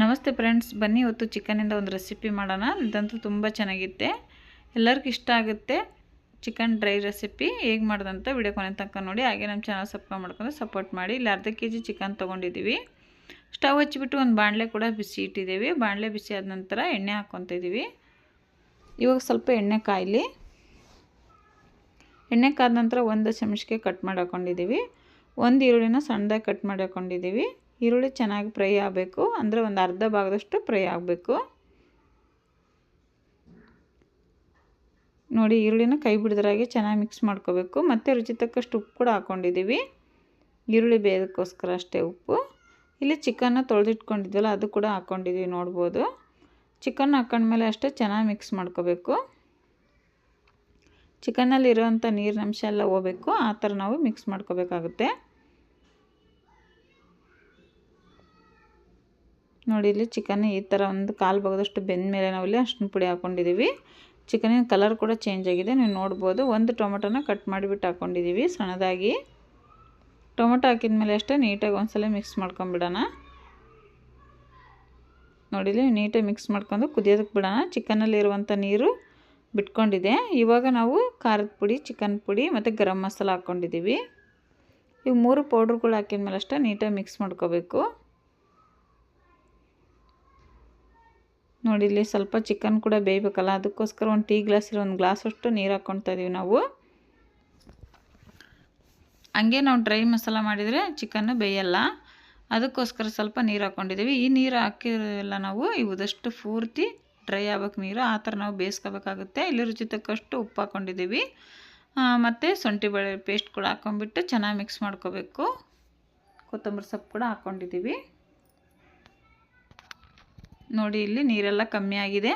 ನಮಸ್ತೆ ಫ್ರೆಂಡ್ಸ್, ಬನ್ನಿ ಇವತ್ತು ಚಿಕನಿಂದ ಒಂದು ರೆಸಿಪಿ ಮಾಡೋಣ. ಇದಂತೂ ತುಂಬ ಚೆನ್ನಾಗಿತ್ತೆ. ಎಲ್ಲರಿಗೂ ಇಷ್ಟ ಆಗುತ್ತೆ ಚಿಕನ್ ಡ್ರೈ ರೆಸಿಪಿ. ಹೇಗೆ ಮಾಡೋದಂತ ವಿಡಿಯೋ ಕೊನೆ ತನಕ ನೋಡಿ. ಹಾಗೆ ನಮ್ಮ ಚಾನಲ್ ಸಬ್ಸ್ಕ್ರೈಬ್ ಮಾಡ್ಕೊಂಡು ಸಪೋರ್ಟ್ ಮಾಡಿ. ಇಲ್ಲಿ ಅರ್ಧ ಕೆ ಜಿ ಚಿಕನ್ ತೊಗೊಂಡಿದ್ದೀವಿ. ಸ್ಟವ್ ಹಚ್ಚಿಬಿಟ್ಟು ಒಂದು ಬಾಣಲೆ ಕೂಡ ಬಿಸಿ ಇಟ್ಟಿದ್ದೀವಿ. ಬಾಣಲೆ ಬಿಸಿ ಆದ ನಂತರ ಎಣ್ಣೆ ಹಾಕ್ಕೊತಿದ್ದೀವಿ. ಇವಾಗ ಸ್ವಲ್ಪ ಎಣ್ಣೆ ಕಾಯಲಿ. ಎಣ್ಣೆ ಕಾದ ನಂತರ ಒಂದು ಚಮಚಕ್ಕೆ ಕಟ್ ಮಾಡಿ ಹಾಕ್ಕೊಂಡಿದ್ದೀವಿ ಒಂದು ಈರುಳ್ಳಿನ ಸಣ್ಣದಾಗಿ ಕಟ್ ಮಾಡಿ ಹಾಕ್ಕೊಂಡಿದ್ದೀವಿ ಈರುಳ್ಳಿ ಚೆನ್ನಾಗಿ ಫ್ರೈ ಆಗಬೇಕು. ಅಂದರೆ ಒಂದು ಅರ್ಧ ಭಾಗದಷ್ಟು ಫ್ರೈ ಆಗಬೇಕು. ನೋಡಿ, ಈರುಳ್ಳಿನ ಕೈ ಬಿಡಿದ್ರಾಗೆ ಚೆನ್ನಾಗಿ ಮಿಕ್ಸ್ ಮಾಡ್ಕೋಬೇಕು. ಮತ್ತು ರುಚಿ ತಕ್ಕಷ್ಟು ಉಪ್ಪು ಕೂಡ ಹಾಕ್ಕೊಂಡಿದ್ದೀವಿ ಈರುಳ್ಳಿ ಬೇಯೋದಕ್ಕೋಸ್ಕರ ಅಷ್ಟೇ ಉಪ್ಪು. ಇಲ್ಲಿ ಚಿಕನ್ನ ತೊಳೆದಿಟ್ಕೊಂಡಿದ್ವಲ್ಲ, ಅದು ಕೂಡ ಹಾಕ್ಕೊಂಡಿದ್ದೀವಿ ನೋಡ್ಬೋದು. ಚಿಕನ್ ಹಾಕೊಂಡ್ಮೇಲೆ ಅಷ್ಟೇ ಚೆನ್ನಾಗಿ ಮಿಕ್ಸ್ ಮಾಡ್ಕೋಬೇಕು. ಚಿಕನ್ನಲ್ಲಿರೋವಂಥ ಇರೋವಂಥ ನೀರಿನ ಅಂಶ ಎಲ್ಲ ಹೋಗ್ಬೇಕು. ಆ ಥರ ನಾವು ಮಿಕ್ಸ್ ಮಾಡ್ಕೋಬೇಕಾಗುತ್ತೆ. ನೋಡಿ ಇಲ್ಲಿ ಚಿಕನ್ ಈ ಥರ ಒಂದು ಕಾಲು ಭಾಗದಷ್ಟು ಬೆಂದ ಮೇಲೆ ನಾವು ಇಲ್ಲಿ ಅಷ್ಟು ಪುಡಿ ಹಾಕ್ಕೊಂಡಿದ್ದೀವಿ ಚಿಕನಿನ ಕಲರ್ ಕೂಡ ಚೇಂಜ್ ಆಗಿದೆ. ನೀವು ನೋಡ್ಬೋದು, ಒಂದು ಟೊಮೆಟೊನ ಕಟ್ ಮಾಡಿಬಿಟ್ಟು ಹಾಕ್ಕೊಂಡಿದ್ದೀವಿ ಸಣ್ಣದಾಗಿ. ಟೊಮೆಟೊ ಹಾಕಿದ ಮೇಲೆ ಅಷ್ಟೇ ನೀಟಾಗಿ ಒಂದ್ಸಲ ಮಿಕ್ಸ್ ಮಾಡ್ಕೊಂಬಿಡೋಣ ನೋಡಿಲಿ ನೀಟಾಗಿ ಮಿಕ್ಸ್ ಮಾಡ್ಕೊಂಡು ಕುದಿಯೋದಕ್ಕೆ ಬಿಡೋಣ. ಚಿಕನಲ್ಲಿ ಇರುವಂಥ ನೀರು ಬಿಟ್ಕೊಂಡಿದೆ. ಇವಾಗ ನಾವು ಖಾರದ ಪುಡಿ ಚಿಕನ್ ಪುಡಿ ಮತ್ತು ಗರಂ ಮಸಾಲ ಹಾಕ್ಕೊಂಡಿದ್ದೀವಿ ಇವು ಮೂರು ಪೌಡ್ರುಗಳು ಹಾಕಿದ ಮೇಲೆ ಅಷ್ಟೇ ನೀಟಾಗಿ ಮಿಕ್ಸ್ ಮಾಡ್ಕೋಬೇಕು. ನೋಡಿ, ಇಲ್ಲಿ ಸ್ವಲ್ಪ ಚಿಕನ್ ಕೂಡ ಬೇಯಬೇಕಲ್ಲ, ಅದಕ್ಕೋಸ್ಕರ ಒಂದು ಟೀ ಗ್ಲಾಸ್ ಇರೋ ಒಂದು ಗ್ಲಾಸ್ ಅಷ್ಟು ನೀರು ಹಾಕ್ಕೊಳ್ತಾ ಇದ್ದೀವಿ ನಾವು. ಹಂಗೆ ನಾವು ಡ್ರೈ ಮಸಾಲ ಮಾಡಿದರೆ ಚಿಕನ್ನು ಬೇಯಲ್ಲ. ಅದಕ್ಕೋಸ್ಕರ ಸ್ವಲ್ಪ ನೀರು ಹಾಕ್ಕೊಂಡಿದ್ದೀವಿ ಈ ನೀರು ಹಾಕಿರಲ್ಲ ನಾವು ಇವದಷ್ಟು ಪೂರ್ತಿ ಡ್ರೈ ಆಗ್ಬೇಕು ನೀರು. ಆ ಥರ ನಾವು ಬೇಯಿಸ್ಕೋಬೇಕಾಗುತ್ತೆ. ಇಲ್ಲಿ ರುಚಿ ತಕ್ಕಷ್ಟು ಉಪ್ಪು ಹಾಕ್ಕೊಂಡಿದ್ದೀವಿ ಮತ್ತು ಶುಂಠಿ ಬೆಳೆ ಪೇಸ್ಟ್ ಕೂಡ ಹಾಕ್ಕೊಂಬಿಟ್ಟು ಚೆನ್ನಾಗಿ ಮಿಕ್ಸ್ ಮಾಡ್ಕೋಬೇಕು. ಕೊತ್ತಂಬರಿ ಸೊಪ್ಪು ಕೂಡ ಹಾಕ್ಕೊಂಡಿದ್ದೀವಿ ನೋಡಿ ಇಲ್ಲಿ ನೀರೆಲ್ಲ ಕಮ್ಮಿ ಆಗಿದೆ.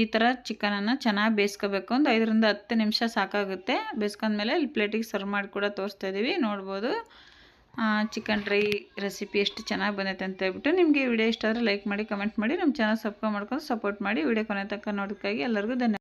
ಈ ಥರ ಚಿಕನನ್ನು ಚೆನ್ನಾಗಿ ಬೇಯಿಸ್ಕೋಬೇಕು. ಒಂದು ಐದರಿಂದ ಹತ್ತು ನಿಮಿಷ ಸಾಕಾಗುತ್ತೆ. ಬೇಯಿಸ್ಕೊಂಡ್ಮೇಲೆ ಇಲ್ಲಿ ಪ್ಲೇಟಿಗೆ ಸರ್ವ್ ಮಾಡಿ ಕೂಡ ತೋರಿಸ್ತಾ ಇದ್ದೀವಿ ನೋಡ್ಬೋದು. ಚಿಕನ್ ಡ್ರೈ ರೆಸಿಪಿ ಎಷ್ಟು ಚೆನ್ನಾಗಿ ಬಂದೈತೆ ಅಂತ ಹೇಳ್ಬಿಟ್ಟು. ನಿಮಗೆ ವಿಡಿಯೋ ಇಷ್ಟ ಆದರೆ ಲೈಕ್ ಮಾಡಿ, ಕಮೆಂಟ್ ಮಾಡಿ. ನಮ್ಮ ಚಾನಲ್ ಸಬ್ಸ್ಕ್ರೈಬ್ ಮಾಡ್ಕೊಂಡು ಸಪೋರ್ಟ್ ಮಾಡಿ. ವಿಡಿಯೋ ಕೊನೆ ತನಕ ನೋಡೋಕ್ಕಾಗಿ ಎಲ್ಲರಿಗೂ ಧನ್ಯವಾದ.